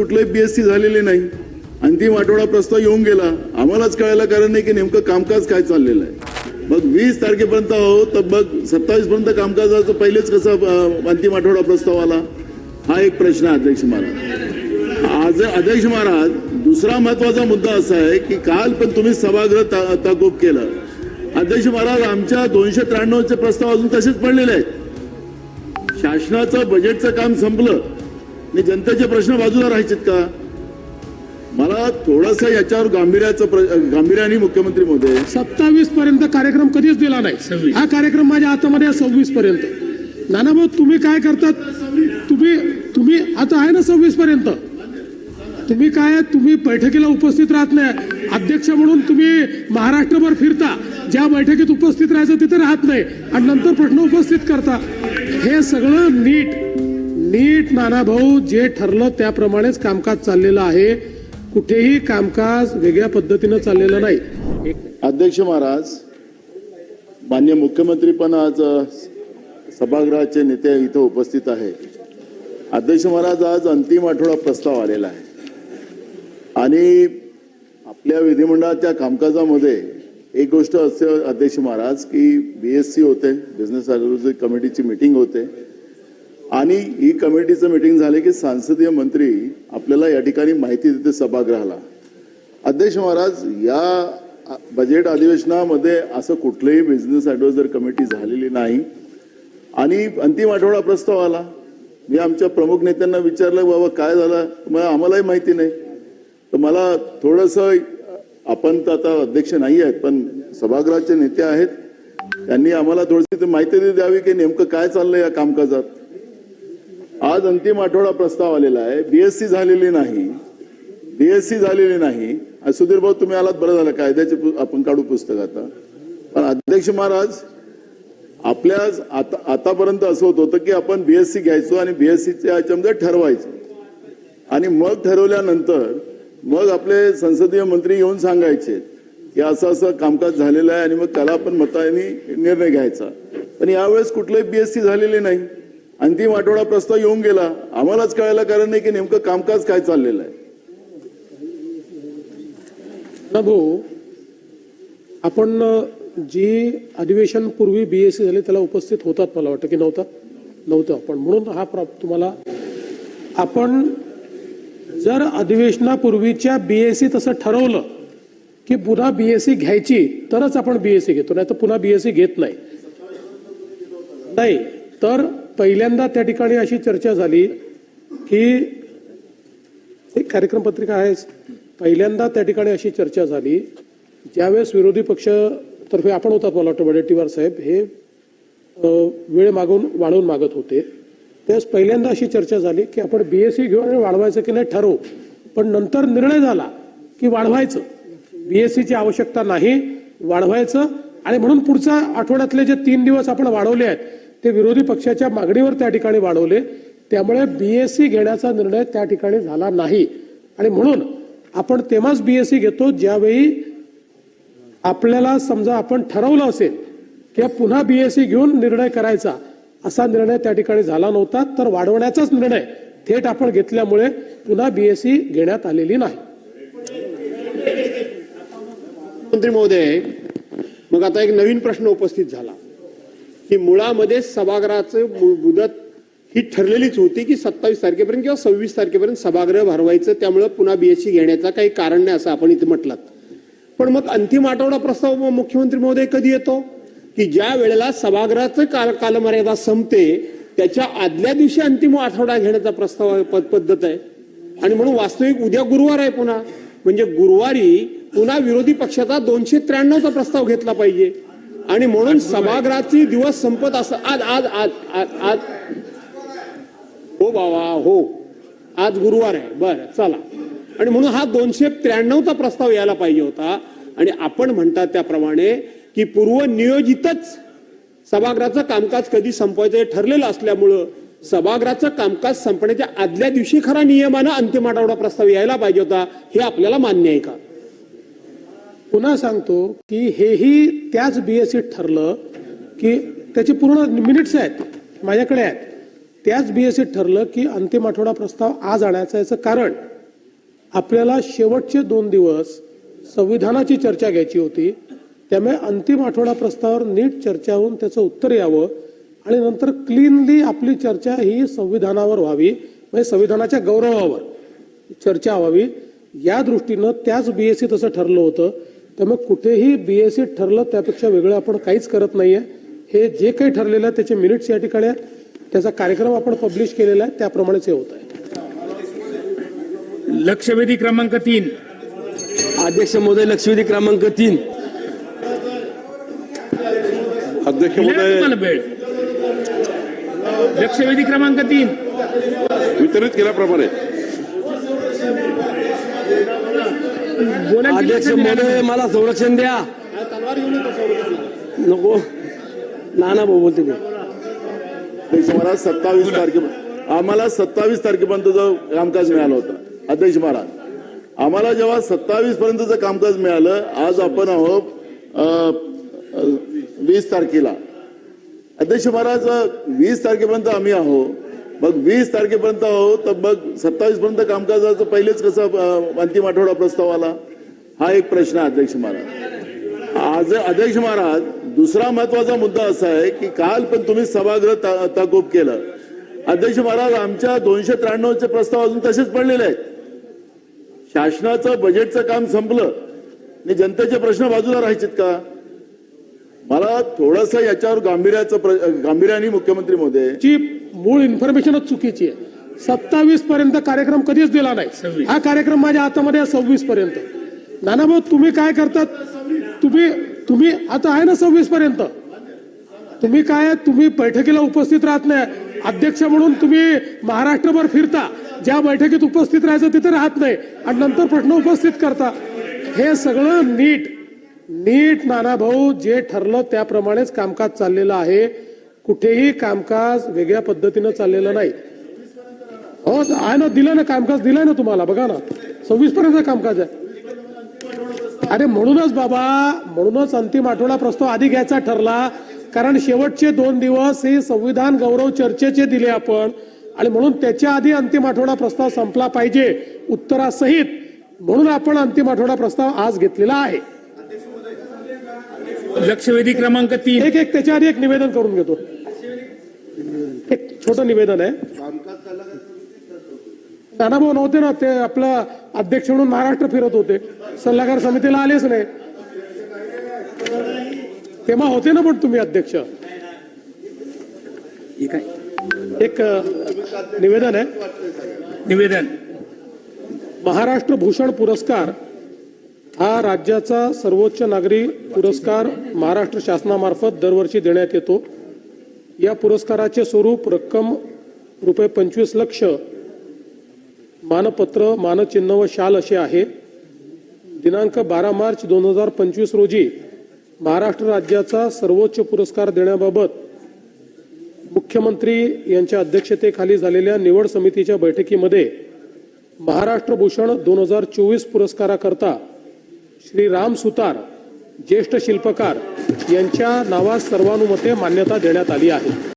कुठलंही सी झालेली नाही. अंतिम आठवडा प्रस्ताव येऊन गेला. आम्हालाच कळायला कारण नाही की नेमकं कामकाज काय चाललेलं आहे. मग वीस तारखेपर्यंत आहो तर मग सत्तावीस पर्यंत कामकाजाचं पहिलेच कसं अंतिम आठवडा प्रस्ताव आला? हा एक प्रश्न आहे अध्यक्ष महाराज. आज अध्यक्ष महाराज दुसरा महत्त्वाचा मुद्दा असा आहे की काल पण तुम्ही सभागृह ता- केलं. अध्यक्ष महाराज आमच्या दोनशे त्र्याण्णवचे प्रस्ताव अजून तसेच पडलेले आहेत. शासनाचं बजेटचं काम संपलं. आणि जनतेचे प्रश्न बाजूला राहायचेत का? मला थोडासा याच्यावर गांभीर्याचं प्र- गांभीर्याने मुख्यमंत्री महोदय सत्तावीस पर्यंत कार्यक्रम कधीच दिला नाही. हा कार्यक्रम माझ्या हातामध्ये सव्वीस पर्यंत. नानाभाऊ तुम्ही काय करतात? तुम्ही तुम्ही आता आहे ना सव्वीस पर्यंत. तुम्ही काय तुम्ही बैठकीला उपस्थित राहत नाही. अध्यक्ष म्हणून तुम्ही महाराष्ट्रभर फिरता. ज्या बैठकीत उपस्थित राहायचं तिथे राहत नाही. आणि नंतर प्रश्न उपस्थित करता. हे सगळं नीट नीट नानाभाऊ जे ठरलं त्याप्रमाणेच कामकाज चाललेलं आहे. कुठेही कामकाज वेगळ्या पद्धतीनं चाललेलं नाही. अध्यक्ष महाराज मान्य मुख्यमंत्री पण आज सभागृहाचे नेते इथे उपस्थित आहे. अध्यक्ष महाराज आज अंतिम आठवडा प्रस्ताव आलेला आहे. आणि आपल्या विधिमंडळाच्या कामकाजामध्ये एक गोष्ट असते अध्यक्ष महाराज की बी एस सी होते बिझनेस ॲडव्हायझरी कमिटीची मिटिंग होते. आणि ही कमिटीचं मिटिंग झाले की सांसदीय मंत्री आपल्याला या ठिकाणी माहिती देते सभागृहाला. अध्यक्ष महाराज या बजेट अधिवेशनामध्ये असं कुठलंही बिझनेस ॲडवायझर कमिटी झालेली नाही. आणि अंतिम आठवडा प्रस्ताव आला. मी आमच्या प्रमुख नेत्यांना विचारलं बाबा काय झालं? मला आम्हालाही माहिती नाही. तर मला थोडंसं आपण तर आता अध्यक्ष नाही आहेत पण सभागृहाचे नेते आहेत. त्यांनी आम्हाला थोडीशी माहिती द्यावी की नेमकं काय चाललं या कामकाजात. आज अंतिम आठवडा प्रस्ताव आलेला आहे. बीएससी झालेली नाही. बीएससी झालेली नाही. सुधीर भाऊ तुम्ही आलात बरं झालं. कायद्याचे पु- आपण काढू पुस्तक आता. पण अध्यक्ष महाराज आपल्या आता आतापर्यंत असं होत होतं की आपण बीएससी घ्यायचो आणि बीएससीच्या याच्यामध्ये ठरवायचो. आणि मग ठरवल्यानंतर मग आपले संसदीय मंत्री येऊन सांगायचे की असं असं कामकाज झालेलं आहे आणि मग त्याला आपण मताने निर्णय घ्यायचा. पण यावेळेस कुठलंही बीएससी झालेली नाही. अंतिम आठवडा प्रस्ताव येऊन गेला. आम्हालाच कळायला कारण नाही की नेमकं कामकाज काय चाललेलं आहे. ना भाऊ आपण जी अधिवेशन पूर्वी बीएससी झाले त्याला उपस्थित होतात मला वाटतं की नव्हता? नव्हतं आपण. म्हणून हा प्रॉप तुम्हाला आपण जर अधिवेशनापूर्वीच्या बीएससी तसं ठरवलं की पुन्हा बीएससी घ्यायची तरच आपण बीएससी घेतो. नाही तर पुन्हा बीएससी घेत नाही. नाही तर पहिल्यांदा त्या ठिकाणी अशी चर्चा झाली की एक कार्यक्रम पत्रिका आहे. पहिल्यांदा त्या ठिकाणी अशी चर्चा झाली. ज्यावेळेस विरोधी पक्ष तर्फे आपण होतात मला वाटतं वडेट्टीवार साहेब हे वेळ मागून वाढवून मागत होते. त्यावेळेस पहिल्यांदा अशी चर्चा झाली की आपण बीएससी घेऊ आणि वाढवायचं की नाही ठरवू. पण नंतर निर्णय झाला की वाढवायचं. बीएससीची आवश्यकता नाही वाढवायचं आणि म्हणून पुढच्या आठवड्यातले जे तीन दिवस आपण वाढवले आहेत ते विरोधी पक्षाच्या मागणीवर त्या ठिकाणी वाढवले. त्यामुळे बीएससी घेण्याचा निर्णय त्या ठिकाणी झाला नाही. आणि म्हणून आपण तेव्हाच बीएससी घेतो ज्यावेळी आपल्याला समजा आपण ठरवलं असेल की पुन्हा बीएससी घेऊन निर्णय करायचा असा निर्णय त्या ठिकाणी झाला नव्हता तर वाढवण्याचाच निर्णय थेट आपण घेतल्यामुळे पुन्हा बीएससी घेण्यात आलेली नाही. मंत्री महोदय मग आता एक नवीन प्रश्न उपस्थित झाला. की मुळामध्ये सभागृहाचं मुदत ही ठरलेलीच होती की सत्तावीस तारखेपर्यंत किंवा सव्वीस तारखेपर्यंत सभागृह भरवायचं त्यामुळे पुन्हा बीएससी घेण्याचा काही कारण नाही असं आपण इथे म्हटलात. पण मग अंतिम आठवडा प्रस्ताव मुख्यमंत्री महोदय कधी येतो? की ज्या वेळेला सभागृहाचं काल कालमर्यादा संपते त्याच्या आदल्या दिवशी अंतिम आठवडा घेण्याचा प्रस्ताव पद्धत आहे. आणि म्हणून वास्तविक उद्या गुरुवार आहे पुन्हा. म्हणजे गुरुवारी पुन्हा विरोधी पक्षाचा दोनशे त्र्याण्णवचा प्रस्ताव घेतला पाहिजे. आणि म्हणून सभागृहाची दिवस संपत असं आज आज आज आज आज. हो बाबा हो. आज गुरुवार आहे. बरं चला. आणि म्हणून हा दोनशे त्र्याण्णवचा प्रस्ताव यायला पाहिजे होता. आणि आपण म्हणतात त्याप्रमाणे की पूर्व नियोजितच सभागृहाचं कामकाज कधी संपवायचं हे ठरलेलं असल्यामुळं सभागृहाचं कामकाज संपण्याच्या आदल्या दिवशी खरा नियमानं अंतिम आठवडा प्रस्ताव यायला पाहिजे होता. हे आपल्याला मान्य आहे का? पुन्हा सांगतो की हेही त्याच बीएससी ठरलं की त्याची पूर्ण मिनिट्स आहेत माझ्याकडे आहेत. त्याच बीएससी ठरलं की अंतिम आठवडा प्रस्ताव आज आणायचा याचं कारण. आपल्याला शेवटचे दोन दिवस संविधानाची चर्चा घ्यायची होती त्यामुळे अंतिम आठवडा प्रस्तावावर नीट चर्चा होऊन त्याचं उत्तर यावं आणि नंतर क्लीनली आपली चर्चा ही संविधानावर व्हावी म्हणजे संविधानाच्या गौरवावर चर्चा व्हावी. या दृष्टीनं त्याच बीएससी तसं ठरलं होतं. त्यामुळे कुठेही बीएससी ठरलं त्यापेक्षा वेगळं आपण काहीच करत नाहीये. हे जे काही ठरलेलं आहे त्याचे मिनिट्स या ठिकाणी आहेत. त्याचा कार्यक्रम आपण पब्लिश केलेला आहे. त्याप्रमाणेच हे होत आहे. लक्षवेधी क्रमांक तीन. अध्यक्ष महोदय लक्षवेधी क्रमांक तीन. अध्यक्ष महोदय. लक्षवेधी क्रमांक तीन. वितरित केल्याप्रमाणे. अध्यक्ष महोदय मला संरक्षण द्या. नको. नाना भाऊ बोलते ते. अध्यक्ष महाराज सत्तावीस तारखे आम्हाला सत्तावीस तारखेपर्यंतचं कामकाज मिळालं होतं. अध्यक्ष महाराज आम्हाला जेव्हा सत्तावीस पर्यंतचं कामकाज मिळालं आज आपण आहोत वीस तारखेला. अध्यक्ष महाराज वीस तारखेपर्यंत आम्ही आहो मग वीस तारखेपर्यंत आहो तर मग सत्तावीस पर्यंत कामकाजाचं पहिलेच कसं अंतिम आठवडा प्रस्ताव आला? हा एक प्रश्न आहे अध्यक्ष महाराज. आज अध्यक्ष महाराज दुसरा महत्त्वाचा मुद्दा असा आहे की काल पण तुम्ही सभागृह ता- तहकूब केलं. अध्यक्ष महाराज आमच्या दोनशे त्र्याण्णवचे प्रस्ताव अजून तसेच पडलेले आहेत. शासनाचं बजेटचं काम संपलं. आणि जनतेचे प्रश्न बाजूला राहायचेत का? मला थोडस याच्यावर गांभीर्याचं प्र- गांभीर्याने मुख्यमंत्री मोदी मूळ इन्फॉर्मेशनच चुकीची आहे. सत्तावीस पर्यंत कार्यक्रम कधीच दिला नाही. हा कार्यक्रम माझ्या हातामध्ये सव्वीस पर्यंत. नानाभाऊ तुम्ही काय करतात? तुम्ही तुम्ही आता आहे ना सव्वीस पर्यंत. तुम्ही काय तुम्ही बैठकीला उपस्थित राहत नाही. अध्यक्ष म्हणून तुम्ही महाराष्ट्रभर फिरता. ज्या बैठकीत उपस्थित राहायचं तिथे राहत नाही. आणि नंतर प्रश्न उपस्थित करता. हे सगळं नीट नीट नानाभाऊ जे ठरलं त्याप्रमाणेच कामकाज चाललेलं आहे. कुठेही कामकाज वेगळ्या पद्धतीनं चाललेलं नाही. हो आहे ना दिलं ना कामकाज दिलंय ना तुम्हाला बघा ना. सव्वीस पर्यंत कामकाज आहे. अरे म्हणूनच बाबा म्हणूनच अंतिम आठवडा प्रस्ताव आधी घ्यायचा ठरला. कारण शेवटचे दोन दिवस हे संविधान गौरव चर्चेचे दिले आपण. आणि म्हणून त्याच्या आधी अंतिम आठवडा प्रस्ताव संपला पाहिजे उत्तरासहित. म्हणून आपण अंतिम आठवडा प्रस्ताव आज घेतलेला आहे. लक्षवेधी क्रमांक तीन. एक एक त्याच्या आधी एक निवेदन करून घेतो. एक छोटं निवेदन आहे. नानाभाऊ नव्हते ना ते आपलं अध्यक्ष म्हणून महाराष्ट्र फिरत होते. सल्लागार समितीला आलेच नाही. तेव्हा होते ना पण तुम्ही अध्यक्ष? एक निवेदन आहे. निवेदन. महाराष्ट्र भूषण पुरस्कार हा राज्याचा सर्वोच्च नागरी पुरस्कार महाराष्ट्र शासनामार्फत दरवर्षी देण्यात येतो. या पुरस्काराचे स्वरूप रक्कम रुपये पंचवीस लक्ष मानपत्र मानचिन्ह व शाल असे आहे. दिनांक बारा मार्च दोन हजार पंचवीस रोजी महाराष्ट्र राज्याचा सर्वोच्च पुरस्कार देण्याबाबत मुख्यमंत्री यांच्या अध्यक्षतेखाली झालेल्या निवड समितीच्या बैठकीमध्ये महाराष्ट्र भूषण दोन हजार चोवीस पुरस्काराकरता श्री राम सुतार ज्येष्ठ शिल्पकार यांच्या नावास सर्वानुमते मान्यता देण्यात आली आहे.